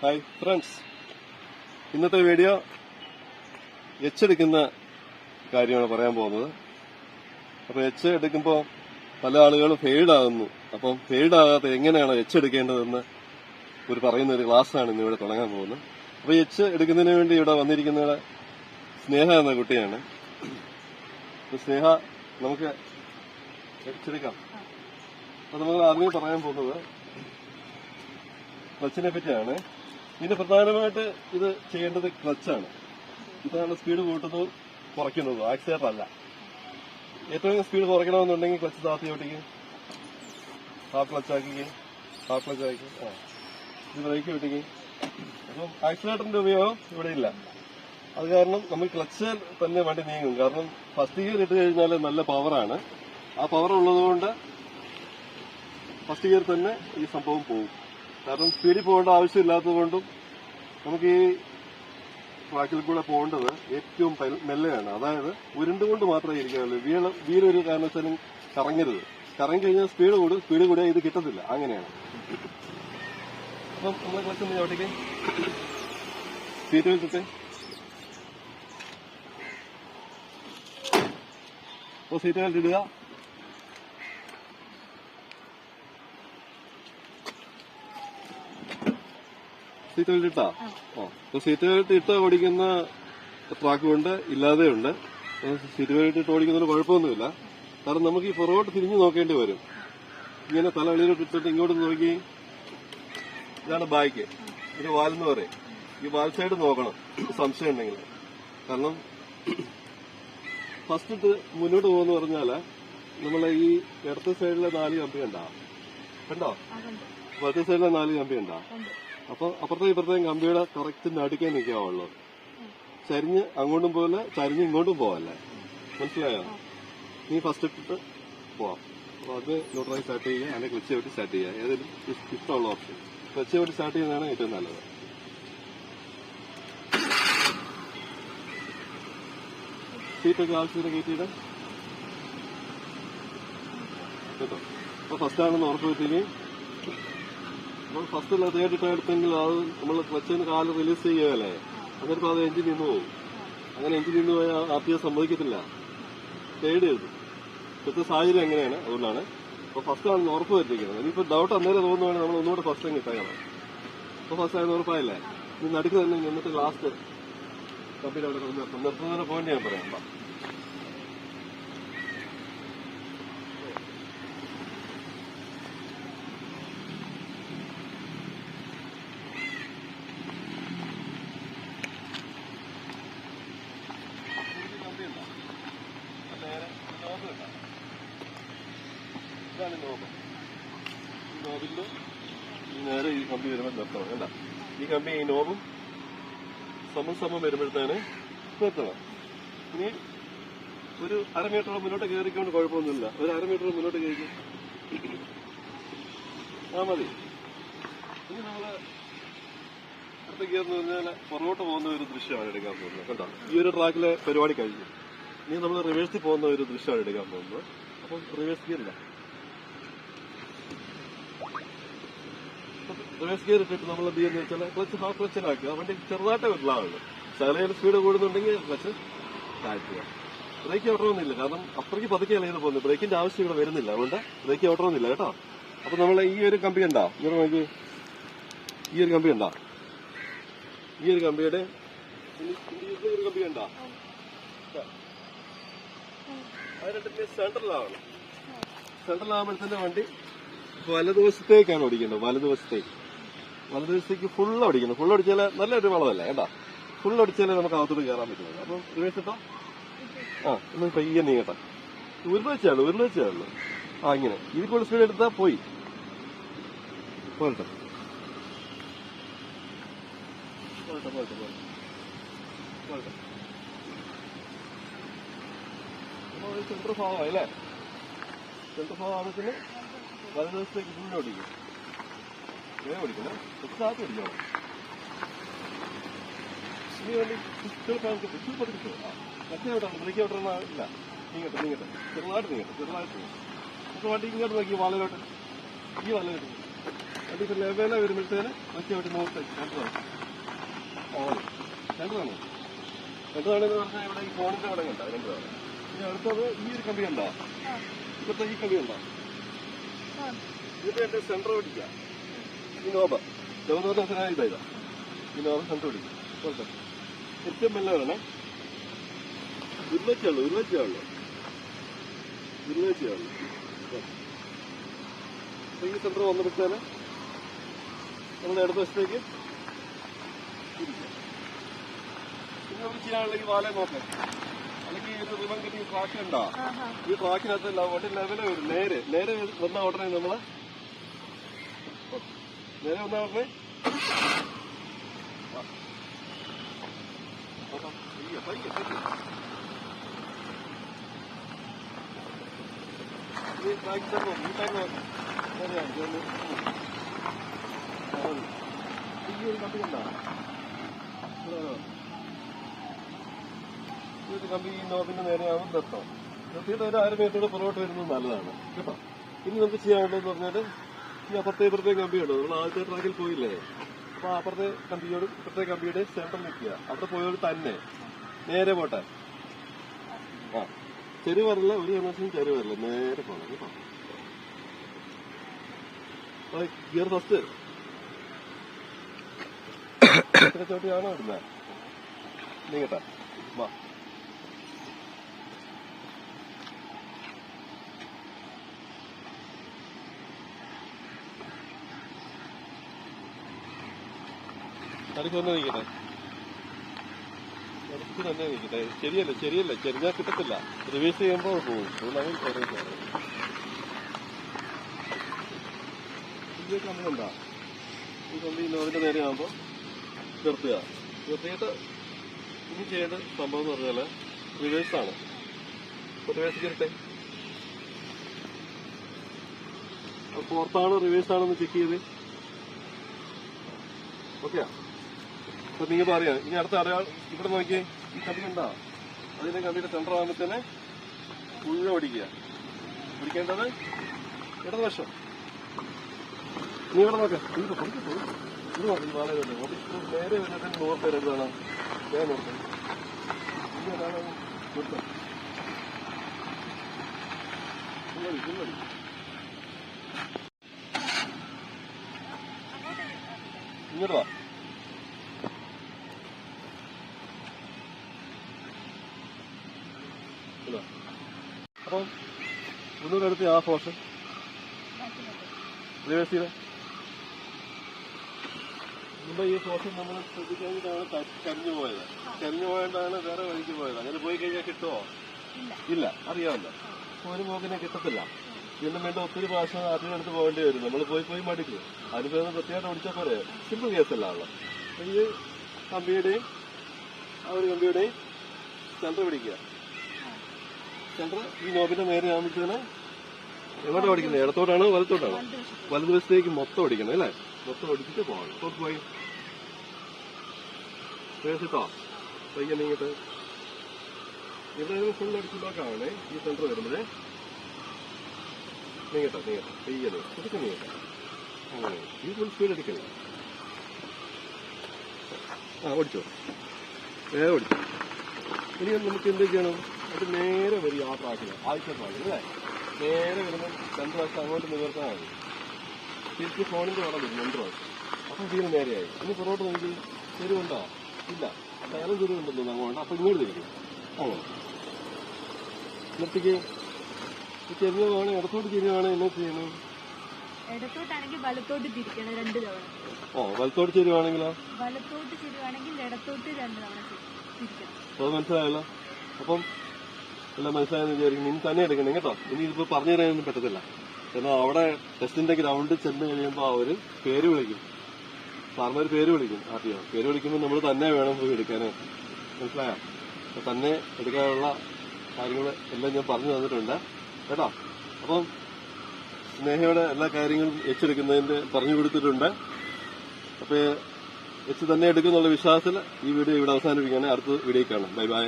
Hi friends ഇന്നത്തെ video H എടുക്കുന്ന കാര്യമാണ് പറയാൻ പോകുന്നത്. അപ്പോൾ എച്ച് എടുക്കുമ്പോൾ പല ആളുകളും ഫെയിൽഡാകുന്നു അപ്പം ഫെയിൽഡാകാത്ത എങ്ങനെയാണ് എച്ച് എടുക്കേണ്ടതെന്ന് ഒരു പറയുന്ന ഒരു ക്ലാസ്സാണ് ഇന്ന് ഇവിടെ തുടങ്ങാൻ പോകുന്നത്. അപ്പോൾ എച്ച് എടുക്കുന്നതിന് വേണ്ടി ഇവിടെ വന്നിരിക്കുന്ന സ്നേഹ എന്ന കുട്ടിയാണ്. സ്നേഹ നമുക്ക് എടുക്കാം അപ്പോൾ നമ്മൾ ആദ്യമേ പറയാൻ പോകുന്നത് ക്ലച്ചിനെ പറ്റിയാണ്. ഇതിന് പ്രധാനമായിട്ട് ഇത് ചെയ്യേണ്ടത് ക്ലച്ചാണ് ഇതാണ് സ്പീഡ് കൂട്ടുന്നതും കുറയ്ക്കുന്നതും. ആക്സിലേറ്റർ അല്ല. ഏറ്റവും സ്പീഡ് കുറയ്ക്കണമെന്നുണ്ടെങ്കിൽ ക്ലച്ച് താത്തി ഓട്ടിക്ക് ഹാഫ് ക്ലച്ച് ആക്കിക്ക്. ഹാഫ് ക്ലച്ച് ആക്കി ആ. ഇത് ബ്രേക്ക് ഓട്ടിക്ക് അപ്പം ആക്സിലേറ്ററിന്റെ ഉപയോഗം ഇവിടെ ഇല്ല. അത് കാരണം നമ്മൾ ക്ലച്ച് തന്നെ വണ്ടി നീങ്ങും. കാരണം ഫസ്റ്റ് ഗിയർ ഇട്ട് കഴിഞ്ഞാൽ നല്ല പവറാണ് ആ പവർ ഉള്ളതുകൊണ്ട് ഫസ്റ്റ് ഗിയർ തന്നെ ഈ സംഭവം പോകും. കാരണം സ്പീഡിൽ പോകേണ്ട ആവശ്യമില്ലാത്തതുകൊണ്ടും നമുക്ക് ഈ ട്രാക്കിൽ കൂടെ പോകേണ്ടത് ഏറ്റവും മെല്ലെയാണ്. അതായത് ഉരുണ്ടുകൊണ്ട് മാത്രമേ ഇരിക്കാവുള്ളൂ. വീൽ വീലൊരു കാരണവശാലും കറങ്ങരുത്. കറങ്ങി കഴിഞ്ഞാൽ സ്പീഡ് കൂടും. സ്പീഡ് കൂടിയാൽ ഇത് കിട്ടത്തില്ല. അങ്ങനെയാണ്. നമ്മൾ സീറ്റ് വെച്ചിട്ട്. അപ്പോൾ സീറ്റ് ഇടുക. സീറ്റ് ബെൽറ്റ് ഇട്ടാ ഓ അപ്പൊ സീറ്റ് ബെൽറ്റ് ഇട്ട് ഓടിക്കുന്ന ട്രാക്കും ഉണ്ട് ഇല്ലാതെ ഉണ്ട് സീറ്റ് ബെൽറ്റ് ഇട്ട് ഓടിക്കുന്നതിന് കുഴപ്പമൊന്നുമില്ല. കാരണം നമുക്ക് ഈ പുറകോട്ട് തിരിഞ്ഞു നോക്കേണ്ടി വരും. ഇങ്ങനെ തല വെളിയിലോട്ട് ഇട്ടിട്ട് ഇങ്ങോട്ട് നോക്കി. ഇതാണ് ബാക്ക് ഇത് വാലെന്ന് പറയും. ഈ വാൽ സൈഡ് നോക്കണം. സംശയം ഉണ്ടെങ്കിൽ. കാരണം ഫസ്റ്റ് ഇട്ട് മുന്നോട്ട് പോകുന്ന പറഞ്ഞാൽ നമ്മളെ ഈ ഇടത്തെ സൈഡിലെ നാല് കമ്പി ഉണ്ടാവും കണ്ടോ? വലത്തെ സൈഡിലെ നാല് കമ്പി ഉണ്ടാവും അപ്പൊ അപ്പുറത്തെ ഇപ്പുറത്തെയും കമ്പിയുടെ കറക്റ്റ് നടുക്കേ നിൽക്കാവുള്ളൂ. ചരിഞ്ഞ് അങ്ങോട്ടും പോലെ ചരിഞ്ഞ് ഇങ്ങോട്ടും പോവല്ലേ? മനസ്സിലായോ? നീ ഫസ്റ്റ് ഇട്ടിട്ട് പോവാം. അപ്പൊ അത് ന്യൂട്രലായി സ്റ്റാർട്ട് ചെയ്യുക അല്ലെങ്കിൽ ക്ലച്ച് ചവിട്ടി സ്റ്റാർട്ട് ചെയ്യുക. ഏതെങ്കിലും ഇഷ്ടമുള്ള ഓപ്ഷൻ ക്ലച്ച് ചവിട്ടി സ്റ്റാർട്ട് ചെയ്യുന്നതാണ് ഏറ്റവും നല്ലത്. സീറ്റൊക്കെ ആവശ്യത്തിന് കയറ്റിയിട കേട്ടോ? അപ്പൊ ഫസ്റ്റ് ആണെന്ന് ഉറപ്പ് വരുത്തുകയും നമ്മൾ ഫസ്റ്റ് തേർഡ് ഇട്ട് എടുത്തെങ്കിൽ അത് നമ്മൾ ക്ലച്ചിന് കാൽ റിലീസ് ചെയ്യുകയല്ലേ? എന്നിട്ട് അത് എഞ്ചിൻ നിന്ന് പോകും. അങ്ങനെ എഞ്ചിൻ നിന്ന് പോയാൽ ആർ ടി എസ് സമ്മതിക്കത്തില്ല. തേർഡ് ചെയ്തു ഇപ്പോഴത്തെ സാഹചര്യം എങ്ങനെയാണ്? അതുകൊണ്ടാണ്. അപ്പൊ ഫസ്റ്റ് ആണെന്ന് ഉറപ്പ് വരുത്തിക്കുന്നത് ഇനിയിപ്പോ ഡൗട്ട് അന്നേരം തോന്നുവാണെങ്കിൽ നമ്മൾ ഒന്നുകൂടെ ഫസ്റ്റ് അങ്ങ് ഇട്ടേക്കണം അപ്പൊ ഫസ്റ്റ് ആയെന്ന് ഉറപ്പായില്ലേ? ഇനി നടുക്ക് തന്നെ നിന്നിട്ട് ലാസ്റ്റ് കമ്പനി അവിടെ കൊണ്ട് നിർത്തും നിർത്തുന്നതിന്റെ പോയിന്റ് ഞാൻ പറയാം. നോബിന്റെ നേരെ ഈ കമ്പി വരുമ്പോൾ നിർത്തണം അല്ല ഈ കമ്പി ഈ നോബും സമം സമം വരുമ്പോഴത്തേന് നിർത്തണം. ഇനി ഒരു അരമീറ്റർ മുന്നോട്ട് കയറിക്കൊണ്ട് കുഴപ്പമൊന്നുമില്ല. ഒരു അരമീറ്റർ മുന്നോട്ട് കയറി ആ മതി. ഇനി നമ്മൾ അടുത്ത ഗിയർ പറഞ്ഞാൽ പുറകോട്ട് പോകുന്ന ഒരു ദൃശ്യമാണ് എടുക്കാൻ പോകുന്നത്. കേട്ടോ ഈ ഒരു ട്രാക്കിലെ പരിപാടി കഴിഞ്ഞു. ഇനി നമ്മൾ റിവേഴ്സിൽ പോകുന്ന ഒരു ദൃശ്യമാണ് എടുക്കാൻ പോകുന്നത്. അപ്പം റിവേഴ്സ് ഗിയർ റിവേഴ്സ് ഗിയർ ഇട്ടിട്ട് നമ്മൾ എന്ത് ചെയ്യുന്ന വെച്ചാൽ ക്ലച്ച് ഹാഫ് ക്ലച്ചിലാക്കുക വണ്ടി ചെറുതായിട്ട് വിടലാവുള്ളൂ ശകലയിൽ സ്പീഡ് കൂടുന്നുണ്ടെങ്കിൽ ക്ലച്ച് താഴ്ത്തുക. ബ്രേക്ക് ഓട്ടണമെന്നില്ല. കാരണം അത്രയ്ക്ക് പതുക്കെയാണ് ഇത് പോകുന്നത്? ബ്രേക്കിന്റെ ആവശ്യം ഇവിടെ വരുന്നില്ല. അതുകൊണ്ട് ബ്രേക്ക് ഓട്ടണമെന്നില്ല കേട്ടോ. അപ്പൊ നമ്മൾ ഈ ഒരു കമ്പി ഉണ്ടോ ഇവിടെ നോക്കി. ഈ ഒരു കമ്പി ഉണ്ടോ ഈ ഒരു കമ്പിയുടെ ഒരു കമ്പി ഉണ്ടോ അത് രണ്ടിന്റെ സെൻട്രലാവണം സെൻട്രലാകുമ്പോഴത്തേന്റെ വണ്ടി വലതുവശത്തേക്കാണ് ഓടിക്കേണ്ടത്. വലതുവശത്തേക്ക്. വലതുവശത്തേക്ക് ഫുൾ അടിക്കുന്നു. ഫുൾ അടിച്ചാൽ നല്ലൊരു വളമല്ലേ കേട്ടാ ഫുൾ അടിച്ചാലേ നമുക്ക് അകത്തോട്ട് കയറാൻ പറ്റുള്ളൂ. അപ്പം റിവേഴ്സിട്ടോ ആ ഒന്ന് പയ്യെ നീങ്ങട്ടെ. ഉരുള വെച്ചാണ് ഉരുള വെച്ചാണ് ആ ഇങ്ങനെ. ഇത് കൂടുതൽ സ്പീഡ് എടുത്താൽ പോയി. പോരട്ടെ പോരട്ടെ പോരട്ടെ പോരട്ടെ സെൻട്രൽ ഭാഗമായി അല്ലേ? സെൻട്രൽ ഭാഗം ആവശ്യത്തിന് വലതുവശത്തേക്ക് ഫുൾ ഓടിക്കും. വേഗം ഓടിക്കണം എത്താത്ത ഓടിക്കണം ഇനി വേണ്ടി പിസ്റ്റൾ പിസ്റ്റൾ പഠിപ്പിച്ചു മറ്റേ ഓട്ടം ബ്രേക്ക് ഓട്ടം ഇല്ല. നീങ്ങട്ടെ നീങ്ങട്ടെ. ചെറുതായിട്ട് നീങ്ങട്ടെ ചെറുതായിട്ട് നീങ്ങട്ടെ. നമുക്ക് വണ്ടി ഇങ്ങോട്ട് നോക്കി വളയിലോട്ട് ഈ വളയിലോട്ട് എന്നിട്ട് ലെവല വരുമ്പോഴത്തേന് ഒറ്റ ഒറ്റ നോട്ട് രണ്ടതാണ് ഓൺ രണ്ടതാണ് രണ്ടതാണെന്ന് പറഞ്ഞാൽ ഇവിടെ ഈ ഫോണിന്റെ അവിടെ കണ്ട? രണ്ടതാണ് ഇനി അടുത്തത് ഈ ഒരു കമ്പി ഉണ്ടോ ഇപ്പോഴത്തെ ഈ കമ്പി ഉണ്ടോ ഇതിന്റെ എന്റെ സെന്റർ പിടിക്കാം ഈ നോബ ജവഹർലാൽ ഇതാ ഇതാ. ഈ നോബ സെന്റർ പിടിക്കും കുഴപ്പമില്ല ഏറ്റവും മെല്ലെ വരണേ. ഉരുളച്ചുള്ളൂ ഉരുളച്ചുള്ളൂ ഉരുളച്ചുള്ളൂ ഈ സെന്റർ വന്നെടുത്താൽ നമ്മുടെ ഇടത് വശത്തേക്ക് തിരിക്കാം. പിന്നെ നമുക്ക് ചെയ്യാനുള്ള ഈ വാല നോക്കാം. അല്ലെങ്കിൽ ഈ റിബൺ കെട്ടി ട്രാക്ക് ഉണ്ടോ? ഈ ട്രാക്കിനകത്ത് വണ്ടി ലെവൽ വരും. നേരെ നേരെ വന്ന ഉടനെ നമ്മൾ നേരെ പയ്യെ, പയ്യെ. ഈ ഒരു കമ്പി നേരെയാവും നിർത്തം നിർത്തിയിട്ട് ഒരു മീറ്റർ പുറകോട്ട് വരുന്നത് നല്ലതാണ് കേട്ടോ ഇനി നമുക്ക് ചെയ്യാനുള്ളതെന്ന് പറഞ്ഞാൽ ഈ അപ്പുറത്തെ ഇപ്പുറത്തെ കമ്പിയുണ്ട് നമ്മൾ ആദ്യത്തെ ട്രാക്കിൽ പോയില്ലേ? അപ്പൊ അപ്പുറത്തെ കമ്പിയോട് ഇപ്പുറത്തെ കമ്പിയുടെ സെന്റർ നിൽക്കുക അവിടെ പോയോട് തന്നെ. നേരെ പോട്ടെ. ആ. ചെരു വരില്ല ഒരു കാരണവശാലും ചെരു വരില്ല നേരെ പോണം കേട്ടോ. ഗിയർ ഫസ്റ്റ് ചോട്ടിയാണോ ഇടുന്നത് നീങ്ങട്ടെ. വാ. തടിക്ക് തന്നെ നിൽക്കട്ടെ തടിച്ച് തന്നെ നിൽക്കട്ടെ ശരിയല്ല ശരിയല്ല? ചെരിഞ്ഞാൽ കിട്ടത്തില്ല. റിവേഴ്സ് ചെയ്യുമ്പോൾ പോകും. പറയുന്നത് ഈ കമ്പി ഉണ്ടോ ഈ കമ്പി നോവിന്റെ നേരെ ആകുമ്പോൾ നിർത്തുക. നിർത്തിയിട്ട് ഇനി ചെയ്യേണ്ട സംഭവം എന്ന് പറഞ്ഞാൽ റിവേഴ്സ് ആണ്. റിവേഴ്സ് ചെയ്യട്ടെ? പുറത്താണ് റിവേഴ്സ് ആണെന്ന് ചെക്ക് ചെയ്ത്. ഓക്കെയാ നിങ്ങൾ പറയാ ഇനി അടുത്ത അടയാൾ ഇവിടെ നോക്കി ഈ കമ്പി ഉണ്ടാ? അതിന്റെ കമ്പിയുടെ സെന്റർ ആകുമ്പോഴത്തേനെ മുഴുവൻ ഓടിക്കുക. ഓടിക്കേണ്ടത് ഇടതുവശം നീ ഇവിടെ നോക്കാം. ഇത് മതി ഈ നേരെ വരുന്നതിന് നൂറ് പേര് എന്താണ് ഞാൻ ഇങ്ങോട്ട് വാ ഇതാ. അപ്പം ഒന്നുകൂടെ എടുത്ത് ആ പോർഷൻ റിവേഴ്സ് ചെയ്ത മുമ്പ് ഈ പോർഷൻ നമ്മൾ ശ്രദ്ധിക്കാതിട്ടാണ് കരിഞ്ഞു പോയത്. കരിഞ്ഞു പോയതാണ് വേറെ വഴിക്ക് പോയത്. അങ്ങനെ പോയി കഴിഞ്ഞാൽ കിട്ടുമോ ഇല്ല. അറിയാമല്ലോ. ഒരു പോക്കിനെ കിട്ടത്തില്ല. വീണ്ടും വേണ്ട ഒത്തിരി പ്രാവശ്യം ആദ്യം എടുത്ത് പോകേണ്ടി വരും. നമ്മൾ പോയി പോയി മടിക്കും. അതിന് പ്രത്യേകം ഓടിച്ചാൽ പോരെ? സിമ്പിൾ കേസല്ല ഉള്ളത്. ഈ കമ്പിയുടെയും ആ ഒരു കമ്പിയുടെയും സെന്റർ പിടിക്കുക. സെന്റർ ഈ നോബിന്റെ നേരെ ആകുമ്പോഴത്തേന് എവിടെ ഓടിക്കുന്നത്? ഇടത്തോട്ടാണോ വലത്തോട്ടാണോ? വലതുവശത്തേക്ക് മൊത്തം ഓടിക്കണം അല്ലേ? മൊത്തം ഓടിച്ചിട്ട് പോകണം. തോട്ട് പോയി. കേട്ടോ പയ്യെ നീങ്ങിട്ട് ഇവിടെ ഫുൾ അടിച്ചിട്ടൊക്കെയാണേ ഈ സെന്റർ വരുമ്പോഴേ. നീങ്ങട്ടെ നീങ്ങട്ടെ. പയ്യെ നീങ്ങട്ടെ. നീങ്ങട്ടെ. ഈ ഫുൾ സ്പീഡ് അടിക്കണേ. ആ ഓടിച്ചോ. വേഗം ഓടിച്ചോ. ഇനി നമുക്ക് എന്ത് ചെയ്യണം? അത് നേരെ വരും ആ ട്രാക്കിൽ ആദ്യത്തെ ട്രാക്കിൽ അല്ലേ? നേരെ വരുമ്പോൾ രണ്ട് പ്രാവശ്യം അങ്ങോട്ട് നിവർത്താൽ മതി തിരിച്ച് ഫോണിന്റെ അവിടെ വരും രണ്ട് പ്രാവശ്യം. അപ്പം തീരെ നേരെയായി. ഇനി പുറകോട്ട് നോക്കി തെരുവുണ്ടോ? ഇല്ല. വേറെ ചെരുവുണ്ടെന്ന് അങ്ങോട്ട് അപ്പം ഇങ്ങോട്ട് തിരിക്കും. അങ്ങനെ നിർത്തിക്ക് ഈ ചെരിഞ്ഞതാണ് ഇടത്തോട്ട് ചെരിഞ്ഞാണ് എന്നാ ചെയ്യണം ഇടത്തോട്ടാണെങ്കിൽ വലത്തോട്ട് തിരിക്കണം രണ്ട് തവണ. ഓ വലത്തോട്ട് ചെരുവാണെങ്കിലോ വലത്തോട്ട് തിരിവാണെങ്കിൽ ഇടത്തോട്ട് രണ്ട് തവണ തി- തിരിക്കണം. അത് മനസ്സിലായല്ലോ? അപ്പം എല്ലാം മനസ്സിലായെന്ന് വിചാരിക്കുന്നു ഇനി തന്നെ എടുക്കണം കേട്ടോ. ഇനി ഇതിപ്പോ പറഞ്ഞു തരാനൊന്നും പറ്റത്തില്ല. കാരണം അവിടെ ടെസ്റ്റിന്റെ ഗ്രൗണ്ടിൽ ചെന്ന് കഴിയുമ്പോൾ അവർ പേര് വിളിക്കും. സാർമാർ പേര് വിളിക്കും. ആദ്യം പേര് വിളിക്കുമ്പോൾ നമ്മൾ തന്നെ വേണം പോയി എടുക്കാനായിട്ട് മനസ്സിലായോ? അപ്പൊ തന്നെ എടുക്കാനുള്ള കാര്യങ്ങൾ എല്ലാം ഞാൻ പറഞ്ഞു തന്നിട്ടുണ്ട്. കേട്ടോ? അപ്പം സ്നേഹയുടെ എല്ലാ കാര്യങ്ങളും എച്ചെടുക്കുന്നതിന്റെ പറഞ്ഞു കൊടുത്തിട്ടുണ്ട്. അപ്പൊ എച്ച് തന്നെ എടുക്കുന്നുള്ള വിശ്വാസത്തിൽ ഈ വീഡിയോ ഇവിടെ അവസാനിപ്പിക്കുകയാണ്. അടുത്ത വീഡിയോ കാണാം. Bye bye.